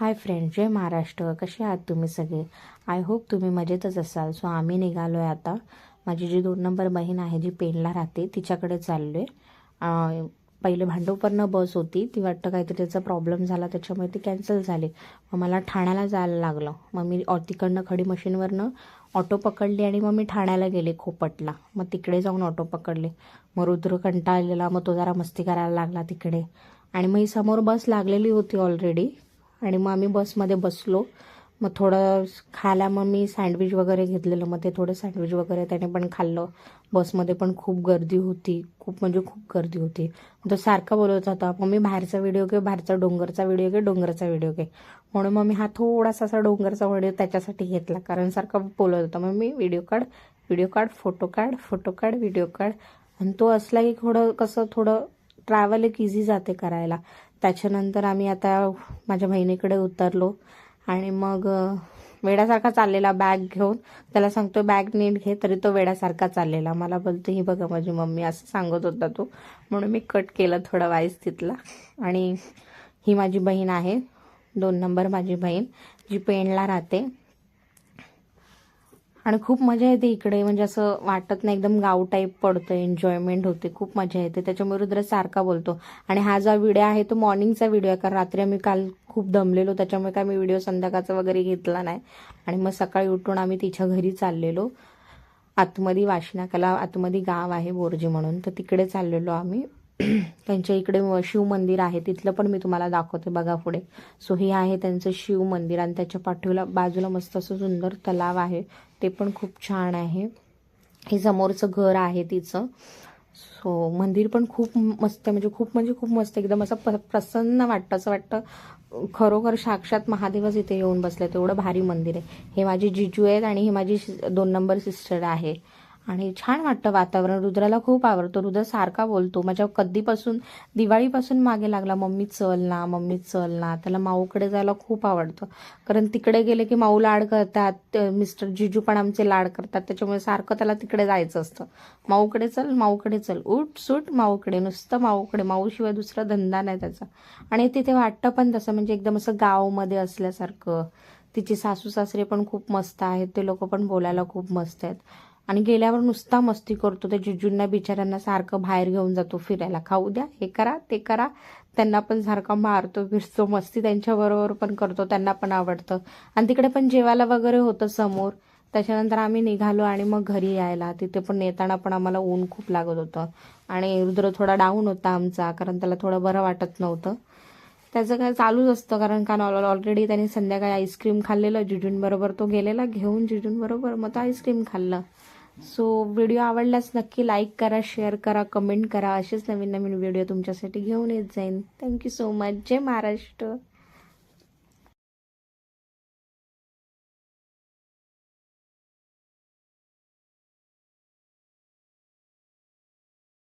Hi friend जय महाराष्ट्र. कसे आहात तुम्ही सगळे? आय होप तुम्ही मजेतच असाल. सो आम्ही निघालो आहे आता. माझी जी दोन नंबर बहीण आहे जी पेनला राहते तिच्याकडे चाललो आहे पहिले भांडोपरनं बस होती. ती वाटतं काहीतरी त्याचा प्रॉब्लेम झाला त्याच्यामुळे ती कॅन्सल झाली. मग मला ठाण्याला जायला लागलं. मग मी ऑ- तिकडनं खडी मशीनवरनं ऑटो पकडली आणि मग मी ठाण्याला गेले खोपटला. मग तिकडे जाऊन ऑटो पकडले. मग रुद्र कंटाळलेला. मग तो जरा मस्ती करायला लागला तिकडे. आणि मग ही समोर बस लागलेली होती ऑलरेडी आणि मग आम्ही बसमध्ये बसलो. मग थोडं खायला मग मी सँडविच वगैरे घेतलेलं. मग ते थोडं सँडविच वगैरे त्याने पण खाल्लं. बसमध्ये पण खूप गर्दी होती. खूप म्हणजे खूप गर्दी होती. तो सारखा बोलत होता मग मी बाहेरचा व्हिडिओ घे बाहेरचा डोंगरचा व्हिडिओ घे डोंगरचा व्हिडिओ घे. म्हणून मग मी हा थोडासा असा डोंगरचा व्हिडिओ त्याच्यासाठी घेतला. कारण सारखा बोलत होता मग मी व्हिडिओ काढ व्हिडिओ काढ फोटो काढ फोटो काढ व्हिडिओ काढ. आणि तो असला की थोडं कसं थोडं ट्रॅव्हल एक इझी जाते करायला. त्याच्यानंतर आम्ही आता माझ्या बहिणीकडे उतरलो आणि मग वेड्यासारखा चाललेला बॅग घेऊन त्याला सांगतो बॅग नीट घे. तरी तो वेड्यासारखा चाललेला. मला बोलतो ही बघा माझी मम्मी असं सांगत होता तो. म्हणून मी कट केलं थोडा वाईस तिथला. आणि ही माझी बहीण आहे. दोन नंबर माझी बहीण जी पेणला राहते. आणि खूप मजा येते इकडे. म्हणजे असं वाटत नाही एकदम गाव टाईप पडतं एन्जॉयमेंट होते खूप मजा येते. त्याच्यामुळे रुद्र सारखा बोलतो. आणि हा जो व्हिडिओ आहे तो मॉर्निंगचा व्हिडिओ आहे. कारण रात्री आम्ही काल खूप दमलेलो त्याच्यामुळे काय मी व्हिडिओ संध्याकाळचा वगैरे घेतला नाही. आणि मग सकाळी उठून आम्ही तिच्या घरी चाललेलो. आतमध्ये वाशिनाकाला आतमध्ये गाव आहे बोरजी म्हणून. तर तिकडे चाललेलो आम्ही. त्यांच्या इकडे शिव मंदिर आहे. तिथलं पण मी तुम्हाला दाखवते बघा पुढे. सो हे आहे त्यांचं शिव मंदिर आणि त्याच्या पाठीला बाजूला मस्त असं सुंदर तलाव आहे. ते पण खूप छान आहे. हे समोरचं घर आहे तिचं. सो मंदिर पण खूप मस्त आहे. म्हणजे खूप म्हणजे खूप मस्त. एकदम असं प प्रसन्न वाटतं. असं वाटतं खरोखर साक्षात महादेवच इथे येऊन बसले. तेवढं भारी मंदिर आहे. हे माझी जिजू आहेत आणि हे माझी शि- दोन नंबर सिस्टर आहे. आणि छान वाटतं वातावरण. रुद्राला खूप आवडतो. रुद्र सारखा बोलतो. माझ्या कधीपासून दिवाळीपासून मागे लागला मम्मी चल ना मम्मी चल ना. त्याला माऊकडे जायला खूप आवडतं. कारण तिकडे गेले की माऊ लाड करतात मिस्टर जिजू पण आमचे लाड करतात. त्याच्यामुळे सारखं त्याला तिकडे जायचं असतं. माऊकडे चल माऊकडे चल. उठ सूट माऊकडे. नुसतं माऊकडे. माऊशिवाय दुसरा धंदा नाही त्याचा. आणि तिथे वाटतं पण तसं म्हणजे एकदम असं गावमध्ये असल्यासारखं. तिची सासू सासरे पण खूप मस्त आहेत. ते लोक पण बोलायला खूप मस्त आहेत. आणि गेल्यावर नुसता मस्ती करतो. त्या जिजूंना बिचाऱ्यांना सारखं बाहेर घेऊन जातो फिरायला. खाऊ द्या हे करा ते करा. त्यांना पण सारखा मारतो फिरतो मस्ती त्यांच्याबरोबर पण करतो. त्यांना पण आवडतं. आणि तिकडे पण जेवायला वगैरे होतं समोर. त्याच्यानंतर आम्ही निघालो आणि मग घरी यायला. तिथे पण येताना पण आम्हाला ऊन खूप लागत होतं. आणि रुद्र थोडा डाऊन होता आमचा कारण त्याला थोडं बरं वाटत नव्हतं. त्याचं काय चालूच असतं कारण का ऑलरेडी त्याने संध्याकाळी आईस्क्रीम खाल्लेलं. जिजूंबरोबर तो गेलेला घेऊन जिजूंबरोबर मग तो आईस्क्रीम खाल्लं. सो व्हिडिओ आवडल्यास नक्की लाईक करा शेअर करा कमेंट करा. असेच नवीन नवीन व्हिडिओ तुमच्यासाठी घेऊन येत जाईन. थँक्यू सो मच जय महाराष्ट्र.